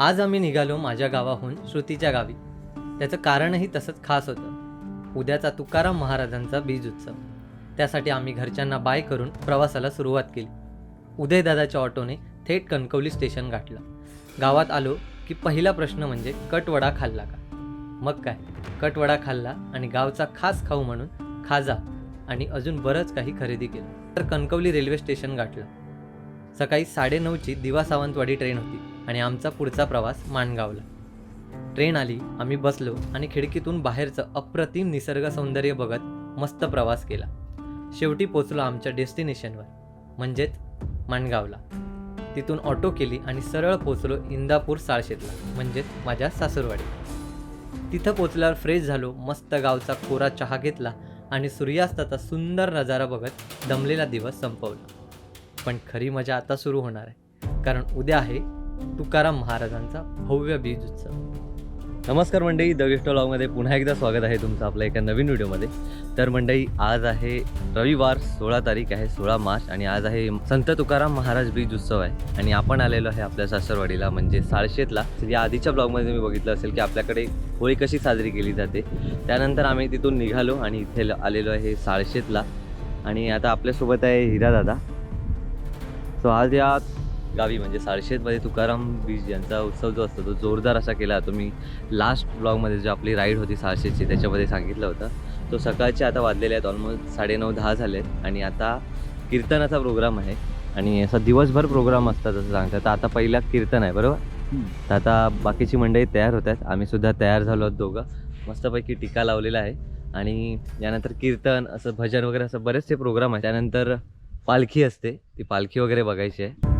आज आम्ही निघालो माझ्या गावाहून श्रुतीच्या गावी. त्याचं कारणही तसंच खास होतं. उद्याचा तुकाराम महाराजांचा बीज उत्सव. त्यासाठी आम्ही घरच्यांना बाय करून प्रवासाला सुरुवात केली. उदयदादाच्या ऑटोने थेट कणकवली स्टेशन गाठलं. गावात आलो की पहिला प्रश्न म्हणजे कटवडा खाल्ला का? मग काय? कटवडा खाल्ला आणि गावचा खास खाऊ म्हणून खाजा आणि अजून बरंच काही खरेदी केलं. तर कणकवली रेल्वे स्टेशन गाठलं. सकाळी साडेनऊची दिवा सावंतवाडी ट्रेन होती. आणि आमचा पुढचा प्रवास माणगावला. ट्रेन आली आम्ही बसलो आणि खिडकीतून बाहेरचं अप्रतिम निसर्ग सौंदर्य बघत मस्त प्रवास केला. शेवटी पोचलो आमच्या डेस्टिनेशनवर म्हणजेच माणगावला. तिथून ऑटो केली आणि सरळ पोचलो इंदापूर साळशेतला म्हणजेच माझ्या सासूरवाडी तिथं पोचल्यावर फ्रेश झालो मस्त गावचा कोरा चहा घेतला आणि सूर्यास्ताचा सुंदर नजारा बघत दमलेला दिवस संपवला. पण खरी मजा आता सुरू होणार आहे कारण उद्या आहे तुकाराम महाराजांचा भव्य बीज उत्सव. नमस्कार मंडळी द गिफ्टमध्ये पुन्हा एकदा स्वागत आहे तुमचं आपल्या एका नवीन व्हिडिओमध्ये. तर मंडळी आज आहे रविवार सोळा तारीख आहे सोळा मार्च आणि आज आहे संत तुकाराम महाराज बीज उत्सव आहे. आणि आपण आलेलो आहे आपल्या सासरवाडीला म्हणजे साळशेतला. या आधीच्या ब्लॉगमध्ये मी बघितलं असेल की आपल्याकडे होळी कशी साजरी केली जाते. त्यानंतर आम्ही तिथून निघालो आणि इथे ल- आलेलो आहे साळशेतला. आणि आता आपल्यासोबत आहे हिरा दादा सो आज या गावी म्हणजे साळशेतमध्ये तुकाराम बीज यांचा उत्सव जो असतो तो जोरदार असा केला तुम्ही लास्ट ब्लॉगमध्ये जो आपली राईड होती साळशेतची त्याच्यामध्ये सांगितलं होतं. तो सकाळचे आता वाजलेले आहेत ऑलमोस्ट साडेनऊ दहा झालेत. आणि आता कीर्तनाचा प्रोग्राम आहे. आणि असा दिवसभर प्रोग्राम असतात असं सांगतात. तर आता पहिला कीर्तन आहे बरोबर? तर आता बाकीची मंडळी तयार होत आहेत. आम्ही सुद्धा तयार झालो आहोत दोघं. मस्तपैकी टीका लावलेला आहे. आणि यानंतर कीर्तन असं भजन वगैरे असं बरेचसे प्रोग्राम आहे. त्यानंतर पालखी असते. ती पालखी वगैरे बघायची आहे.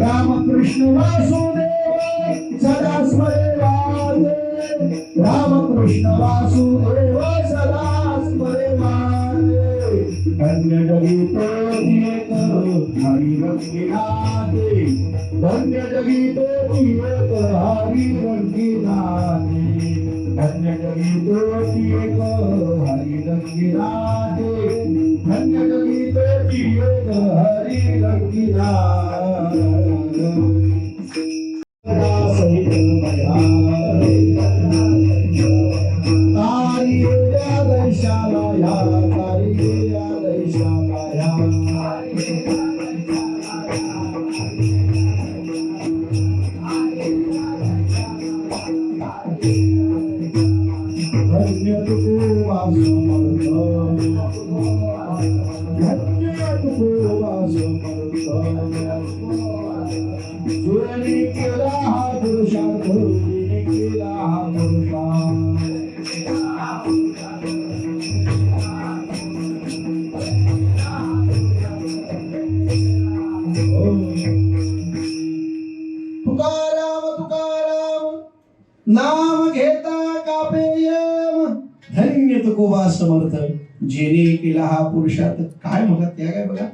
रामकृष्ण वासुदेव सदा स्मरेवाजे रामकृष्ण वासुदेव सदा स्मरेवाजे धन्य जगी तो एक हरी रंगिनाथे धन्य जगी तो एक हरी रंगिनाथे धन्य जगी तो एक हरी रंगिनाथे هري لڳي तुकाराम तुकाराम नाम घेता कापेयम. धन्य तुकोबा समर्थ. जेने केला हा पुरुषात काय म्हणतात त्या काय बघा?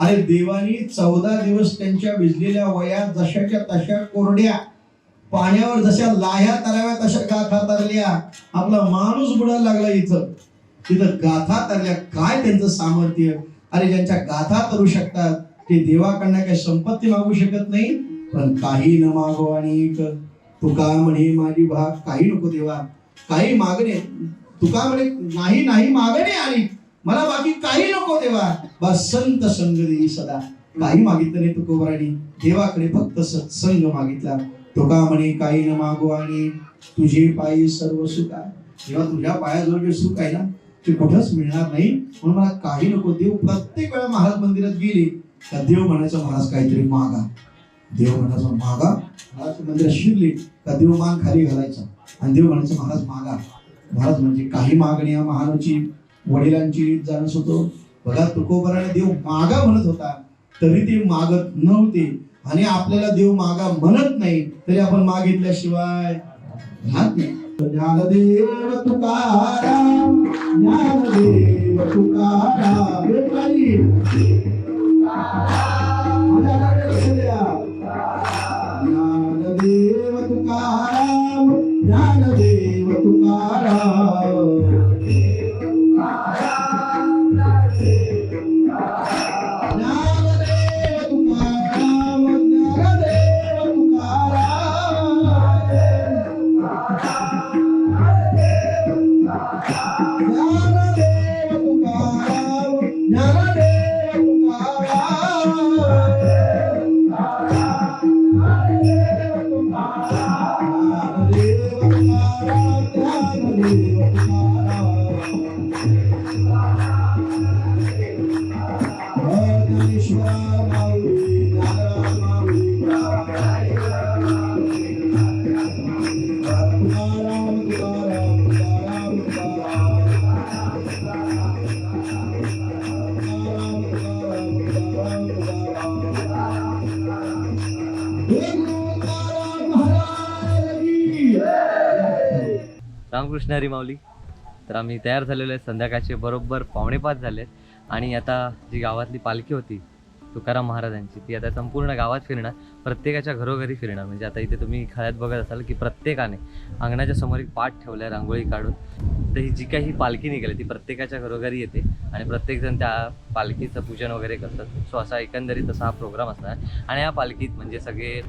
अरे देवानी चौदा दिवस त्यांच्या विजलेल्या वयात जशाच्या तशा कोरड्या पाण्यावर जशा लाह्या तराव्या तशा गाथा तरल्या आपला माणूस बुडायला लागला इथं. तिथं गाथा तरल्या. काय त्यांचं सामर्थ्य? अरे ज्यांच्या गाथा तरू शकतात ते देवाकडनं काही संपत्ती मागू शकत नाही. पण काही न मागो आणि तुका म्हणे माझी भाग काही नको देवा. काही मागणे. तुका म्हणे नाही नाही मागणे आणि मला बाकी काही नको देवा. बस संत संग देई सदा. काही मागितलं नाही तुकोबराने. देवाकडे फक्त सत्संग मागितला. तुका म्हणे काही न मागो आणि तुझे पायी सर्व सुख आहे. जेव्हा तुझ्या पायाजवळ जे सुख आहे ना ते कुठंच मिळणार नाही. म्हणून मला काही नको देव प्रत्येक वेळा महाराज मंदिरात गेले तर देव म्हणायचं महाराज काहीतरी मागा. देव म्हणायचं मागा? महाराज मंदिरात शिरले का देव मान खाली घालायचा. आणि देव म्हणायचं महाराज मागा. महाराज म्हणजे काही मागण्या महाराजची वडिलांची जाणस होतो. बघा तुकोबराने देव मागा म्हणत होता तरी ते मागत नव्हते. आणि आपल्याला देव मागा म्हणत नाही तरी आपण मागितल्याशिवाय राहत नाही. ज्ञानदेव तुकाराम ज्ञानदेव तुकाराम रामकृष्ण हरी माऊली. तर आम्ही तयार झालेलो आहे. संध्याकाळचे बरोबर पावणेपाच झाले आणि आता जी गावातली पालखी होती तुकाराम महाराजांची ती आता संपूर्ण गावात फिरणार. प्रत्येकाच्या घरोघरी फिरणार. म्हणजे आता इथे तुम्ही खळ्यात बघत असाल की प्रत्येकाने अंगणाच्या समोर एक पाठ ठेवलाय रांगोळी काढून. तर ही जी काही पालखी निघाली ती प्रत्येकाच्या घरोघरी येते. आणि प्रत्येकजण त्या पालखीचं पूजन वगैरे करतात. सो असा एकंदरीत असा हा प्रोग्राम असणार. आणि या पालखीत म्हणजे सगळे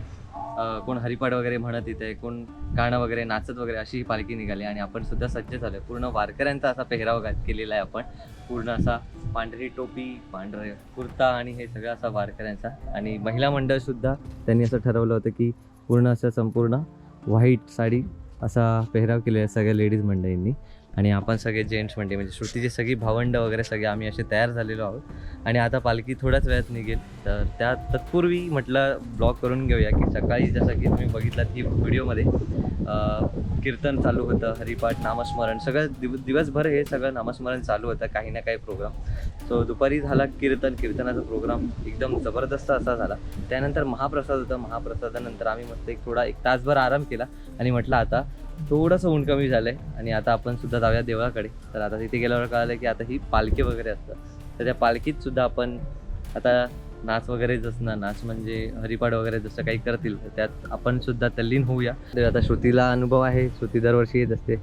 कोण हरिपाठ वगैरे म्हणत इथे कोण गाणं वगैरे नाचत वगैरे अशी ही पालखी निघाली आणि आपण सुद्धा सज्ज झालोय. पूर्ण वारकऱ्यांचा असा पेहराव घात केलेला आहे आपण. पूर्ण असा पांढरी टोपी पांढरे कुर्ता आणि हे सगळं असा वारकऱ्यांचा. आणि महिला मंडळ सुद्धा त्यांनी असं ठरवलं होतं की पूर्ण असं संपूर्ण व्हाईट साडी असा पेहराव केलेला आहे सगळ्या लेडीज मंडळींनी. आणि आपण सगळे जेंट्स म्हणजे म्हणजे श्रुतीची सगळी भावंड वगैरे सगळे आम्ही असे तयार झालेलो आहोत. आणि आता पालखी थोड्याच वेळात निघेल. तर त्या तत्पूर्वी म्हटलं ब्लॉग करून घेऊया की सकाळी जसं की तुम्ही बघितलात की व्हिडिओमध्ये कीर्तन चालू होतं हरिपाठ नामस्मरण सगळं दिव दिवसभर हे सगळं नामस्मरण चालू होतं काही ना काही प्रोग्राम सो दुपारी झाला कीर्तन कीर्तनाचा प्रोग्राम एकदम जबरदस्त असा झाला. त्यानंतर महाप्रसाद होता. महाप्रसादानंतर आम्ही मस्त एक थोडा एक तासभर आराम केला आणि म्हटलं आता थोडंसं ऊन कमी झालंय आणि आता आपण सुद्धा जाऊया देवळाकडे. तर आता तिथे गेल्यावर कळालं की आता ही पालखी वगैरे असतं. तर त्या पालखीत सुद्धा आपण आता नाच वगैरे जसं ना नाच म्हणजे हरिपाठ वगैरे जसं काही करतील तर त्यात आपण सुद्धा तल्लीन होऊया. तर आता श्रुतीला अनुभव आहे श्रुती दरवर्षी येत असते.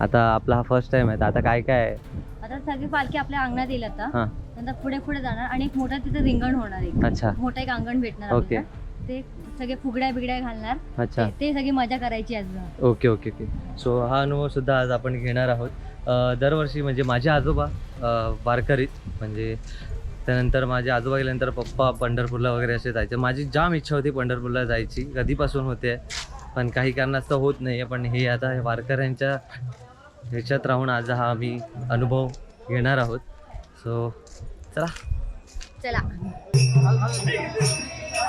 आता आपला हा फर्स्ट टाइम आहे तर आता काय काय आहे? आता सगळी पालखी आपल्या अंगणात येईल आता. हा. नंतर पुढे पुढे जाणार आणि एक मोठं तिथे रिंगण होणार एक. अच्छा. मोठं एक अंगण भेटणार ओके. आपल्याला. ते सगळे फुगड्या बिगड्या घालणार. अच्छा. ते- ते सगळी मजा करायची आज. Okay okay okay. सो हा अनुभव सुद्धा आज आपण घेणार आहोत. अ, दरवर्षी म्हणजे माझे आजोबा अ, वारकरीत म्हणजे त्यानंतर माझे आजोबा गेल्यानंतर पप्पा पंढरपूरला वगैरे असे जायचे. माझी जाम इच्छा होती पंढरपूरला जायची. कधीपासून होते पण काही कारणास्तव होत नाही आहे. पण हे आता हे वारकऱ्यांच्या ह्याच्यात राहून आज हा आम्ही अनुभव घेणार आहोत. सो चला. चला.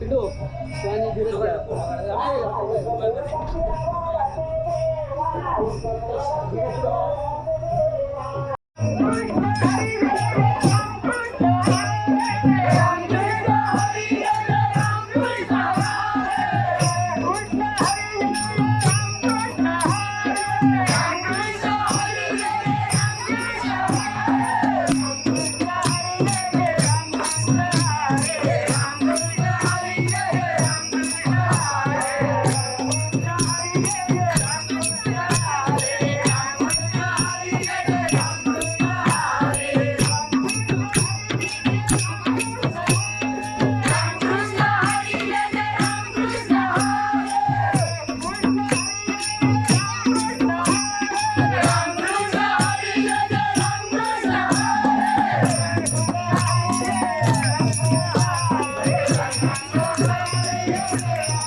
له يعني Hallelujah.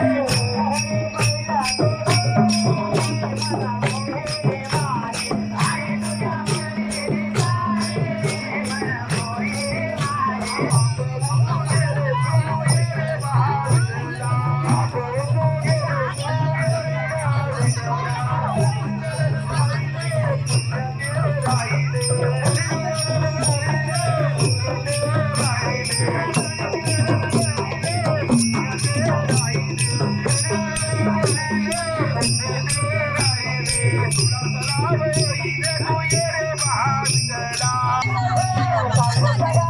संध्याकाळचे सात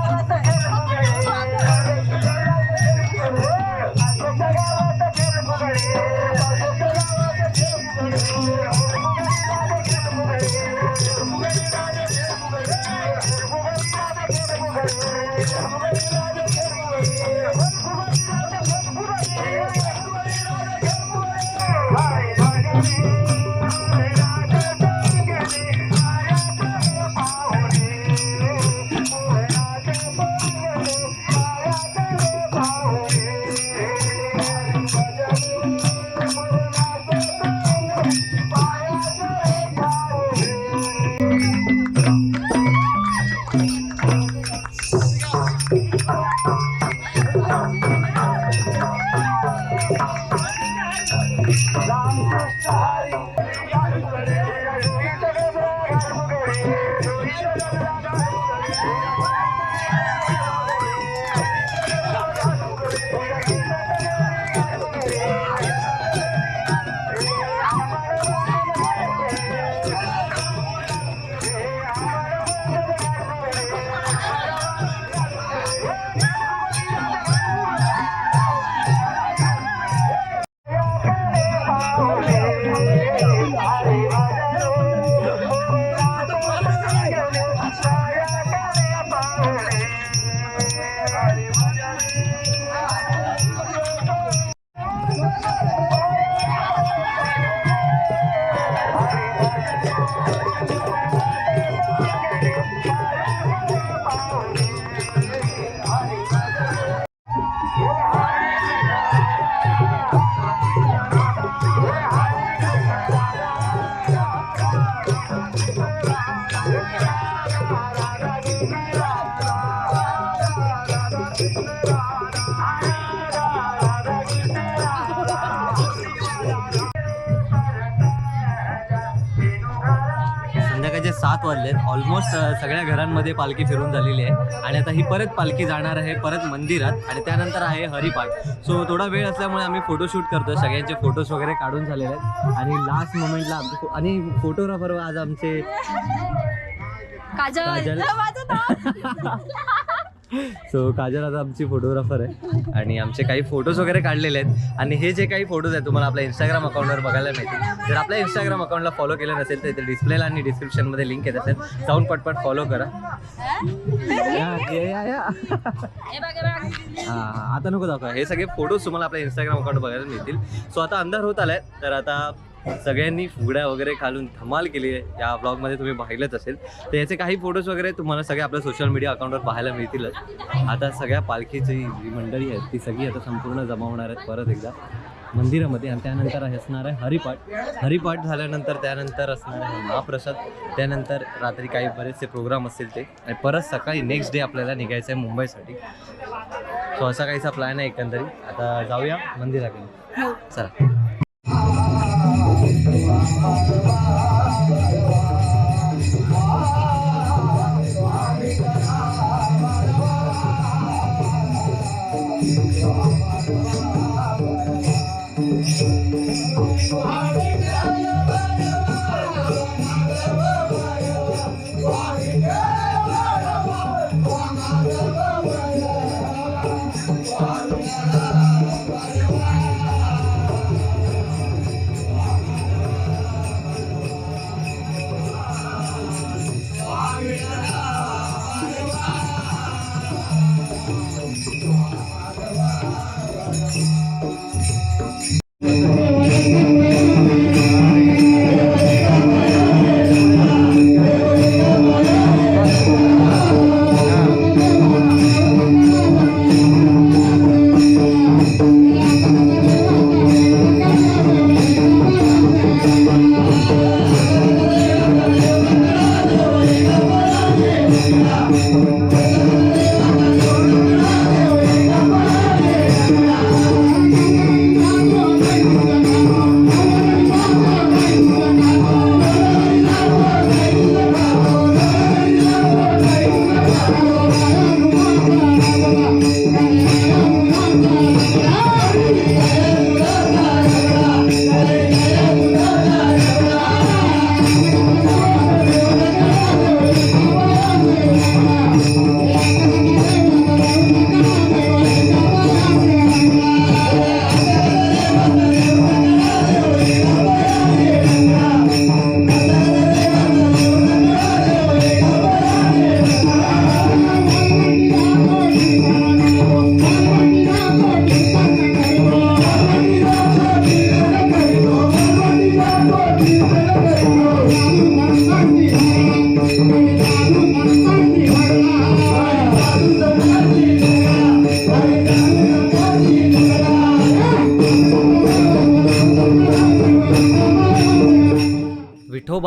वाजलेत ऑलमोस्ट सगळ्या घरांमध्ये पालखी फिरून झालेली आहे. आणि आता ही परत पालखी जाणार आहे परत मंदिरात. आणि त्यानंतर आहे हरिपाठ. सो थोडा वेळ असल्यामुळे आम्ही फोटोशूट करतो सगळ्यांचे फोटोज वगैरे काढून झालेले आहेत. आणि लास्ट मोमेंटला आमचे आणि फोटोग्राफर आज आमचे काजल. सो काजल आता आमची फोटोग्राफर आहे. आणि आमचे काही फोटोज वगैरे काढलेले आहेत. आणि हे जे काही फोटोज आहेत तुम्हाला आपल्या इंस्टाग्राम अकाउंटवर बघायला मिळतील. जर आपल्या इंस्टाग्राम अकाउंटला फॉलो केलं नसेल तर इथे डिस्प्लेला आणि डिस्क्रिप्शनमध्ये लिंक येत असेल. जाऊन पटपट फॉलो करा. या, या, या, या. हा हा, आता नको दाखवा. हे सगळे फोटोज तुम्हाला आपल्या इंस्टाग्राम अकाउंट बघायला मिळतील. सो आता अंधार होत आलाय. तर आता सगळ्यांनी फुगड्या वगैरे घालून धमाल केली आहे. या ब्लॉगमध्ये तुम्ही पाहिलंच असेल. तर याचे काही फोटोज वगैरे तुम्हाला सगळे आपल्या सोशल मीडिया अकाउंटवर पाहायला मिळतीलच. आता सगळ्या पालखीची जी मंडळी आहेत ती सगळी आता संपूर्ण जमा होणार आहेत परत एकदा. मंदिरामध्ये आणि त्यानंतर असणार आहे हरिपाठ. हरिपाठ झाल्यानंतर त्यानंतर असणार आहे महाप्रसाद. त्यानंतर रात्री काही बरेचसे प्रोग्राम असतील ते. आणि परत सकाळी नेक्स्ट डे आपल्याला निघायचं आहे मुंबईसाठी. सो असा काहीसा प्लॅन आहे एकंदरीत. आता जाऊया मंदिराकडे. चला. 你慢慢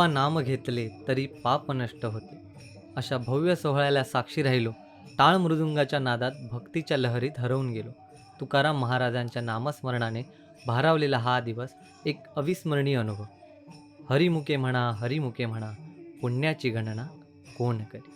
विठोबा नाम घेतले तरी पाप नष्ट होते. अशा भव्य सोहळ्याला साक्षी राहिलो. टाळ मृदुंगाच्या नादात भक्तीच्या लहरीत हरवून गेलो. तुकाराम महाराजांच्या नामस्मरणाने भारावलेला हा दिवस एक अविस्मरणीय अनुभव. हरिमुखे म्हणा हरिमुखे म्हणा पुण्याची गणना कोण करी?